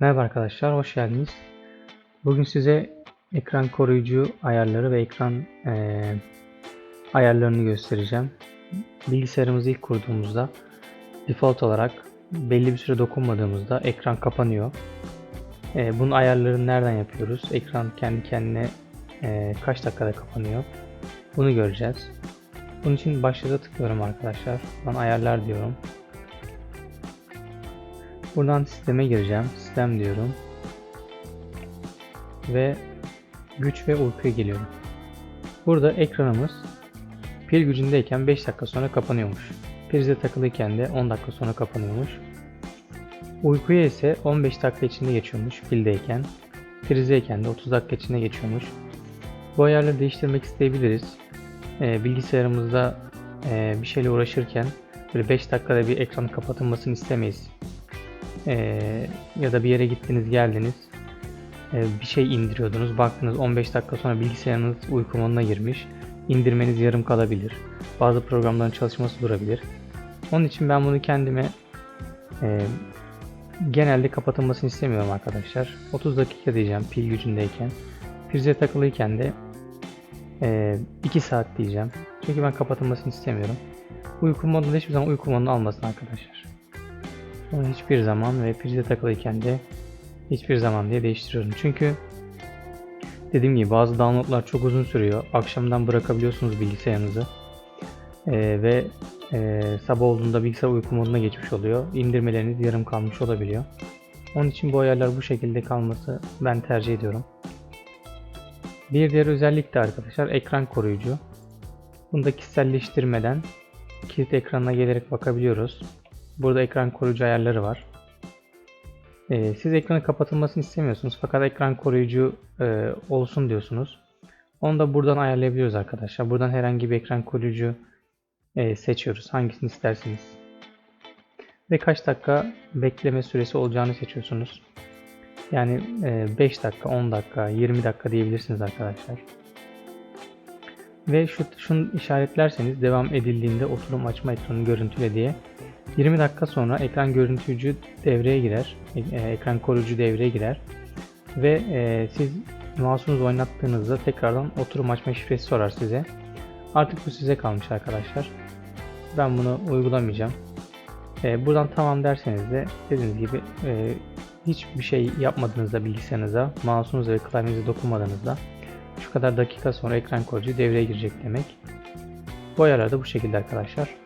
Merhaba arkadaşlar, hoş geldiniz. Bugün size ekran koruyucu ayarları ve ekran eee, ayarlarını göstereceğim. Bilgisayarımızı ilk kurduğumuzda default olarak belli bir süre dokunmadığımızda ekran kapanıyor. Eee, bunun ayarlarını nereden yapıyoruz? Ekran kendi kendine eee, kaç dakikada kapanıyor? Bunu göreceğiz. Bunun için başlığa tıklıyorum arkadaşlar. Ben ayarlar diyorum. Buradan sisteme gireceğim. Sistem diyorum. Ve güç ve uykuya geliyorum. Burada ekranımız pil gücündeyken 5 dakika sonra kapanıyormuş. Prize takılıyken de 10 dakika sonra kapanıyormuş. Uykuya ise 15 dakika içinde geçiyormuş pildeyken. Prizdeyken de 30 dakika içinde geçiyormuş. Bu ayarları değiştirmek isteyebiliriz. Ee, bilgisayarımızda e, bir şeyle uğraşırken böyle 5 dakikada bir ekranın kapatılmasını istemeyiz. Ee, ya da bir yere gittiniz geldiniz. Ee, bir şey indiriyordunuz. Baktınız 15 dakika sonra bilgisayarınız uyku moduna girmiş. İndirmeniz yarım kalabilir. Bazı programların çalışması durabilir. Onun için ben bunu kendime e, genelde kapatılmasını istemiyorum arkadaşlar. 30 dakika diyeceğim pil gücündeyken. Prize takılıyken de 2 saat diyeceğim. Çünkü ben kapatılmasını istemiyorum. Uyku modunda hiçbir zaman uyku modunu almasın arkadaşlar bunu hiçbir zaman ve prize takılıyken de hiçbir zaman diye değiştiriyorum. Çünkü dediğim gibi bazı downloadlar çok uzun sürüyor. Akşamdan bırakabiliyorsunuz bilgisayarınızı. Ee, ve e, sabah olduğunda bilgisayar uyku moduna geçmiş oluyor. İndirmeleriniz yarım kalmış olabiliyor. Onun için bu ayarlar bu şekilde kalması ben tercih ediyorum. Bir diğer özellik de arkadaşlar ekran koruyucu. Bunda kişiselleştirmeden kilit ekranına gelerek bakabiliyoruz. Burada ekran koruyucu ayarları var. Ee, siz ekranın kapatılmasını istemiyorsunuz fakat ekran koruyucu e, olsun diyorsunuz. Onu da buradan ayarlayabiliyoruz arkadaşlar. Buradan herhangi bir ekran koruyucu e, seçiyoruz. Hangisini isterseniz. Ve kaç dakika bekleme süresi olacağını seçiyorsunuz. Yani e, 5 dakika, 10 dakika, 20 dakika diyebilirsiniz arkadaşlar. Ve şu şunu işaretlerseniz devam edildiğinde oturum açma ekranı görüntüle diye 20 dakika sonra ekran görüntücü devreye girer. e- e, ekran koruyucu devreye girer. Ve e, siz mouse'unuzu oynattığınızda tekrardan oturum açma şifresi sorar size. Artık bu size kalmış arkadaşlar. Ben bunu uygulamayacağım. Buradan tamam derseniz de dediğiniz gibi hiçbir şey yapmadığınızda bilgisayarınıza, mouse'unuza ve klavyenize dokunmadığınızda şu kadar dakika sonra ekran koruyucu devreye girecek demek. Bu ayarlar da bu şekilde arkadaşlar.